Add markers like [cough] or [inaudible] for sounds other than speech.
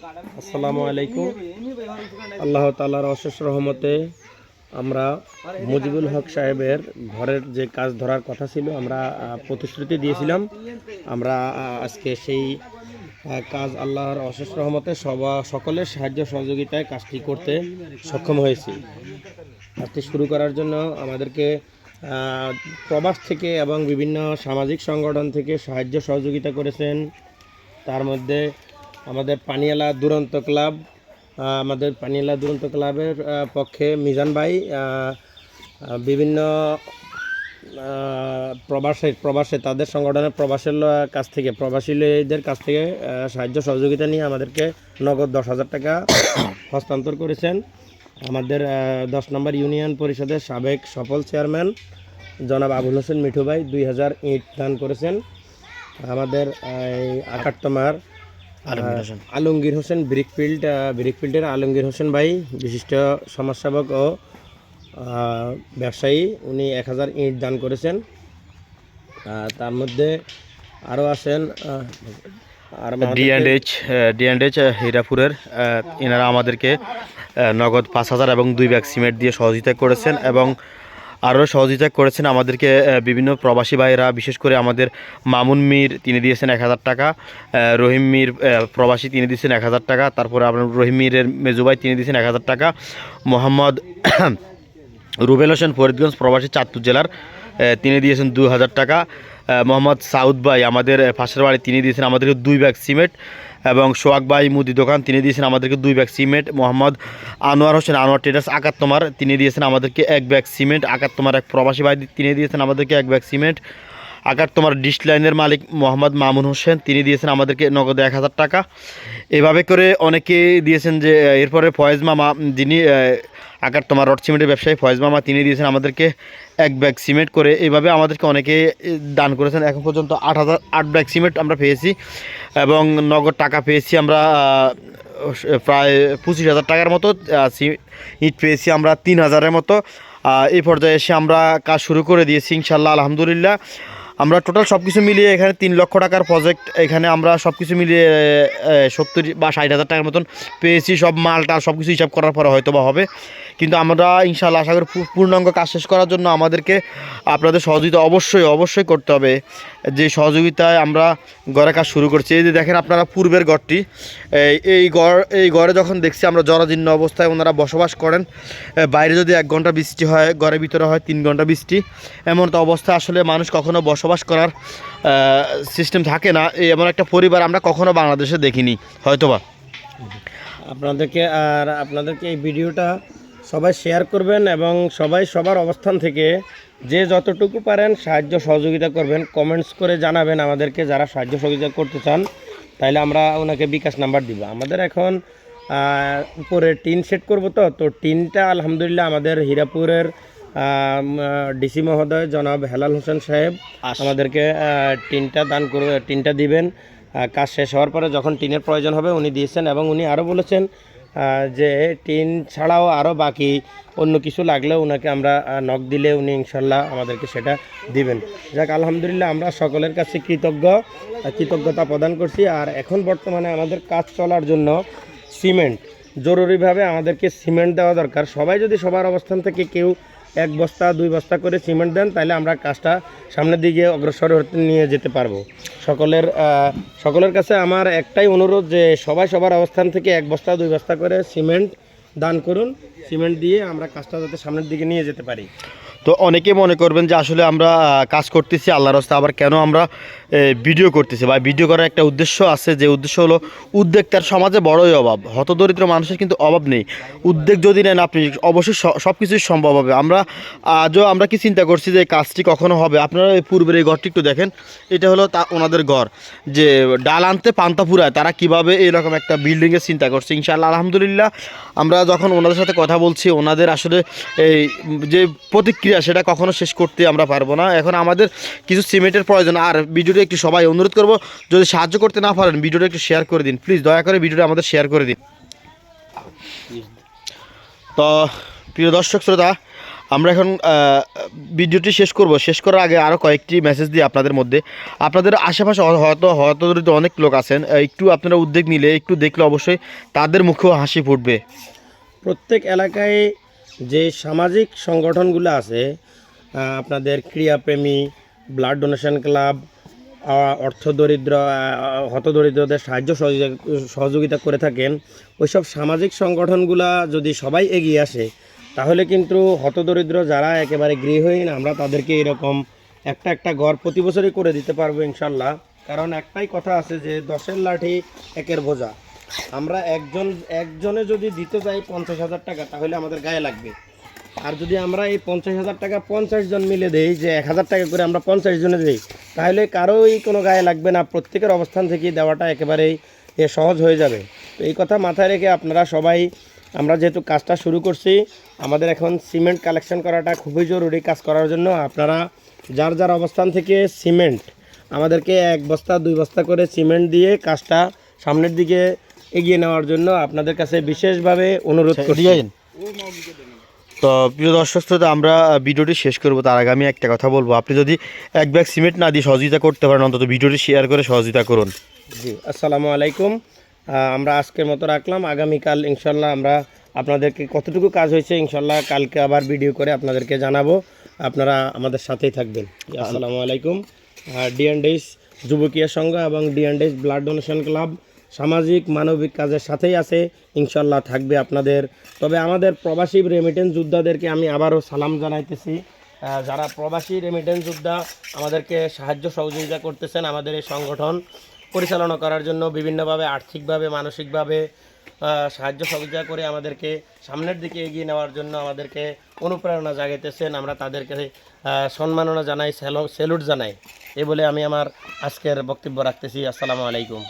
আসসালামু আলাইকুম। আল্লাহ তালার অশেষ রহমতে আমরা মুজিবুল হক সাহেবের ঘরের যে কাজ ধরার কথা ছিল, আমরা প্রতিশ্রুতি দিয়েছিলাম। আমরা আজকে সেই কাজ আল্লাহর অশেষ রহমতে সবা, সকলের সাহায্য সহযোগিতায় কাজটি করতে সক্ষম হয়েছি। কাজটি শুরু করার জন্য আমাদেরকে প্রবাস থেকে এবং বিভিন্ন সামাজিক সংগঠন থেকে সাহায্য সহযোগিতা করেছেন। তার মধ্যে আমাদের পানিয়ালা দুরন্ত ক্লাব আমাদের পানিয়ালা দুরন্ত ক্লাবের পক্ষে মিজান ভাই বিভিন্ন প্রবাসে প্রবাসে তাদের সংগঠনের প্রবাসের কাছ থেকে প্রবাসীদের কাছ থেকে সাহায্য সহযোগিতা নিয়ে আমাদেরকে নগদ দশ হাজার টাকা হস্তান্তর করেছেন। আমাদের দশ নম্বর ইউনিয়ন পরিষদের সাবেক সফল চেয়ারম্যান জনাব আবুল হোসেন মিঠু ভাই দুই হাজার ইট দান করেছেন। আমাদের আহ, আলমগীর হোসেন। ব্রিকফিল্ড ব্রিকফিল্ডের আলমগীর হোসেন ভাই বিশিষ্ট সমাজসেবক ও ব্যবসায়ী। উনি এক হাজার ইট দান করেছেন। তার মধ্যে আরও আছেন আহ, আর D and D and H হিরাপুরের এনারা আমাদেরকে নগদ পাঁচ হাজার এবং দুই ব্যাগ সিমেন্ট দিয়ে সহযোগিতা করেছেন এবং আরও সহযোগিতা করেছেন আমাদেরকে বিভিন্ন প্রবাসী ভাইয়েরা, বিশেষ করে আমাদের মামুন মির, তিনি দিয়েছেন এক হাজার টাকা। রহিম মির প্রবাসী, তিনি দিয়েছেন এক হাজার টাকা। তারপরে আপনার রহিম মিরের মেজুভাই তিনি দিয়েছেন এক হাজার টাকা। মোহাম্মদ [coughs] রুবেল হোসেন ফরিদগঞ্জ প্রবাসী, চাঁদপুর জেলার তিনি দিয়েছেন দু হাজার টাকা। মোহাম্মদ সাউদ ভাই, আমাদের পাশের বাড়ি, তিনি দিয়েছেন আমাদেরকে দুই ব্যাগ সিমেন্ট। এবং সোহাগ ভাই মুদি দোকান, তিনি দিয়েছেন আমাদেরকে দুই bag cement. Mohammad Anwar Hossain, Anwar traders আকাত্তমার তিনি দিয়েছেন আমাদেরকে এক ব্যাগ সিমেন্ট। আকাত্তমার এক প্রবাসী ভাই তিনি দিয়েছেন আমাদেরকে এক ব্যাগ সিমেন্ট। আকার তোমার ডিশ লাইনের মালিক মোহাম্মদ মামুন হোসেন, তিনি দিয়েছেন আমাদেরকে নগদ এক হাজার টাকা। এভাবে করে অনেকে দিয়েছেন যে, এরপরে ফয়েজ মামা, যিনি আকার তোমার রড সিমেন্টের ব্যবসায়ী ফয়েজ মামা, তিনি দিয়েছেন আমাদেরকে এক ব্যাগ সিমেন্ট করে। এইভাবে আমাদেরকে অনেকে দান করেছেন। এখন পর্যন্ত আট হাজার, আট ব্যাগ সিমেন্ট আমরা পেয়েছি এবং নগদ টাকা পেয়েছি আমরা প্রায় পঁচিশ হাজার টাকার মতো ইট পেয়েছি আমরা তিন হাজারের মতো। এই পর্যায়ে এসে আমরা কাজ শুরু করে দিয়েছি, ইনশাল্লাহ, আলহামদুলিল্লাহ। আমরা টোটাল সব কিছু মিলিয়ে এখানে তিন লক্ষ টাকার প্রজেক্ট এখানে আমরা সব কিছু মিলিয়ে সত্তর বা ষাট হাজার টাকার মতন পেয়েছি। সব মালটা সব কিছু হিসাব করার পরে হয়তো বা হবে। কিন্তু আমরা ইনশাল্লাহ আশা করি পূর্ণাঙ্গ কাজ শেষ করার জন্য আমাদেরকে আপনাদের সহযোগিতা অবশ্যই অবশ্যই করতে হবে। যে সহযোগিতায় আমরা গড়ে কাজ শুরু করছি। এই যে দেখেন আপনারা পূর্বের গড়টি এই ঘর, এই গড়ে যখন দেখছি আমরা জরাজীর্ণ অবস্থায় ওনারা বসবাস করেন বাইরে যদি এক ঘণ্টা বৃষ্টি হয়, ঘরের ভিতরে হয় তিন ঘণ্টা বৃষ্টি, এমন তো অবস্থা। আসলে মানুষ কখনো বসবাস করার সিস্টেম থাকে না। এমন একটা পরিবার আমরা কখনো বাংলাদেশে দেখিনি, হয়তোবা। আপনাদেরকে আর আপনাদেরকে এই ভিডিওটা সবাই শেয়ার করবেন এবং সবাই সবার অবস্থান থেকে যে যতটুকু পারেন সাহায্য সহযোগিতা করবেন। কমেন্টস করে জানাবেন আমাদেরকে যারা সাহায্য সহযোগিতা করতে চান তাহলে আমরা ওনাকে বিকাশ নাম্বার দিব। আমাদের এখন উপরে টিন সেট করব তো। তো টিনটা আলহামদুলিল্লাহ আমাদের হীরাপুরের ডিসি মহোদয় জনাব হেলাল হোসেন সাহেব আমাদেরকে টিনটা দান করে টিনটা দিবেন। কাজ শেষ হওয়ার পরে যখন টিনের প্রয়োজন হবে উনি দিয়েছেন এবং উনি আরও বলেছেন যে টিন ছাড়াও আরও বাকি অন্য কিছু লাগলেও ওনাকে আমরা নক দিলে উনি ইনশাল্লাহ আমাদেরকে সেটা দিবেন। যাক আলহামদুলিল্লাহ আমরা সকলের কাছে কৃতজ্ঞ কৃতজ্ঞতা প্রদান করছি। আর এখন বর্তমানে আমাদের কাজ চলার জন্য সিমেন্ট জরুরিভাবে আমাদেরকে সিমেন্ট দেওয়া দরকার। সবাই যদি সবার অবস্থান থেকে কেউ এক বস্তা, দুই বস্তা করে সিমেন্ট দেন তাহলে আমরা কাজটা সামনের দিকে অগ্রসর হতে নিয়ে যেতে পারব। সকলের সকলের কাছে আমার একটাই অনুরোধ যে সবাই সবার অবস্থান থেকে এক বস্তা, দুই বস্তা করে সিমেন্ট দান করুন। সিমেন্ট দিয়ে আমরা কাজটা যাতে সামনের দিকে নিয়ে যেতে পারি। তো অনেকে মনে করবেন যে আসলে আমরা কাজ করতেছি আল্লাহর রাস্তা আবার কেন আমরা ভিডিও করতেছি বা ভিডিও করার একটা উদ্দেশ্য আছে, যে উদ্দেশ্য হলো উদ্যোক্তার সমাজে বড়ই অভাব। হতদরিদ্র মানুষের কিন্তু অভাব নেই। উদ্যোগ যদি নেন আপনি, অবশ্যই সব কিছুই সম্ভব হবে। আমরা, আজও আমরা কি চিন্তা করছি যে কাজটি কখনো হবে? আপনারা পূর্বের এই ঘরটি একটু দেখেন। এটা হলো তা, ওনাদের ঘর। যে ডাল আনতে পান্তা ফুরায় তারা কীভাবে এরকম একটা বিল্ডিংয়ের চিন্তা করছে? ইনশাআল্লাহ, আলহামদুলিল্লাহ, আমরা যখন ওনাদের সাথে কথা বলছি, ওনাদের আসলে এই যে প্রতিক্রিয়া, সেটা কখনো শেষ করতে আমরা পারব না। এখন আমাদের কিছু সিমেন্টের প্রয়োজন। আর ভিডিওটা একটু সবাই অনুরোধ করব, যদি সাহায্য করতে না পারেন, ভিডিওটা একটু শেয়ার করে দিন। প্লিজ দয়া করে ভিডিওটা আমাদের শেয়ার করে দিন। তো, প্রিয় দর্শক শ্রোতা, আমরা এখন ভিডিওটি শেষ করব। শেষ করার আগে আরও কয়েকটি মেসেজ দিই আপনাদের মধ্যে। আপনাদের আশেপাশে হয়তো হয়তো দরিদ্র অনেক লোক আছেন একটু আপনারা উদ্যোগ নিলে একটু দেখলে অবশ্যই তাদের মুখেও হাসি ফুটবে। প্রত্যেক এলাকায় যে সামাজিক সংগঠনগুলো আছে আপনাদের ক্রিয়াপ্রেমী ব্লাড ডোনেশন ক্লাব অর্থ দরিদ্র হতদরিদ্রদের সাহায্য সহযোগিতা করে থাকেন, ওইসব সামাজিক সংগঠনগুলা যদি সবাই এগিয়ে আসে, তাহলে কিন্তু হতদরিদ্র যারা একেবারে গৃহহীন, আমরা তাদেরকে এরকম একটা একটা ঘর প্রতি বছরই করে দিতে পারব ইনশাল্লাহ। কারণ একটাই কথা আছে যে দশের লাঠি একের বোঝা। আমরা একজন, একজনে যদি দিতে যাই পঞ্চাশ হাজার টাকা, তাহলে আমাদের গায়ে লাগবে। আর যদি আমরা এই পঞ্চাশ হাজার টাকা পঞ্চাশ জন মিলে দেই যে এক হাজার টাকা করে আমরা পঞ্চাশ জনে দিই তাহলে কারোই কোনো গায়ে লাগবে না। প্রত্যেকের অবস্থান থেকে দেওয়াটা একেবারেই এ সহজ হয়ে যাবে। তো এই কথা মাথায় রেখে আপনারা সবাই আমরা যেহেতু কাজটা শুরু করছি আমাদের এখন সিমেন্ট কালেকশন করাটা খুবই জরুরি কাজ করার জন্য। আপনারা যার যার অবস্থান থেকে সিমেন্ট আমাদেরকে এক বস্তা দুই বস্তা করে সিমেন্ট দিয়ে কাজটা সামনের দিকে এগিয়ে নেওয়ার জন্য আপনাদের কাছে বিশেষভাবে অনুরোধ করছি। তো প্রিয় দর্শক শ্রোতা, আমরা ভিডিওটি শেষ করব। তার আগে আমি একটা কথা বলব। আপনি যদি এক ব্যাগ সিমেন্ট না দিয়ে সহযোগিতা করতে পারেন, অন্তত ভিডিওটি শেয়ার করে সহযোগিতা করুন। জি, আসসালামু আলাইকুম। আমরা আজকের মতো রাখলাম। আগামীকাল ইনশাল্লাহ আমরা আপনাদেরকে কতটুকু কাজ হয়েছে ইনশাল্লাহ কালকে আবার ভিডিও করে আপনাদেরকে জানাব। আপনারা আমাদের সাথেই থাকবেন। আসসালামু আলাইকুম। ডিএনডেস যুবকীয় সংঘ এবং ডিএনডেস ব্লাড ডোনেশন ক্লাব সামাজিক, মানবিক কাজের সাথেই আছে ইনশাল্লাহ থাকবে আপনাদের। তবে আমাদের প্রবাসী রেমিটেন্স যোদ্ধাদেরকে আমি আবারও সালাম জানাইতেছি। যারা প্রবাসী রেমিটেন্স যোদ্ধা, আমাদেরকে সাহায্য সহযোগিতা করতেছেন আমাদের এই সংগঠন, পরিচালনা করার জন্য বিভিন্নভাবে, আর্থিকভাবে, মানসিকভাবে সাহায্য সহযোগিতা করে আমাদেরকে সামনের দিকে এগিয়ে নেওয়ার জন্য আমাদেরকে অনুপ্রেরণা জাগাইতেছেন। আমরা তাদেরকে সম্মাননা জানাই স্যালুট জানাই। এ বলে আমি আমার আজকের বক্তব্য রাখতেছি। আসসালামু আলাইকুম।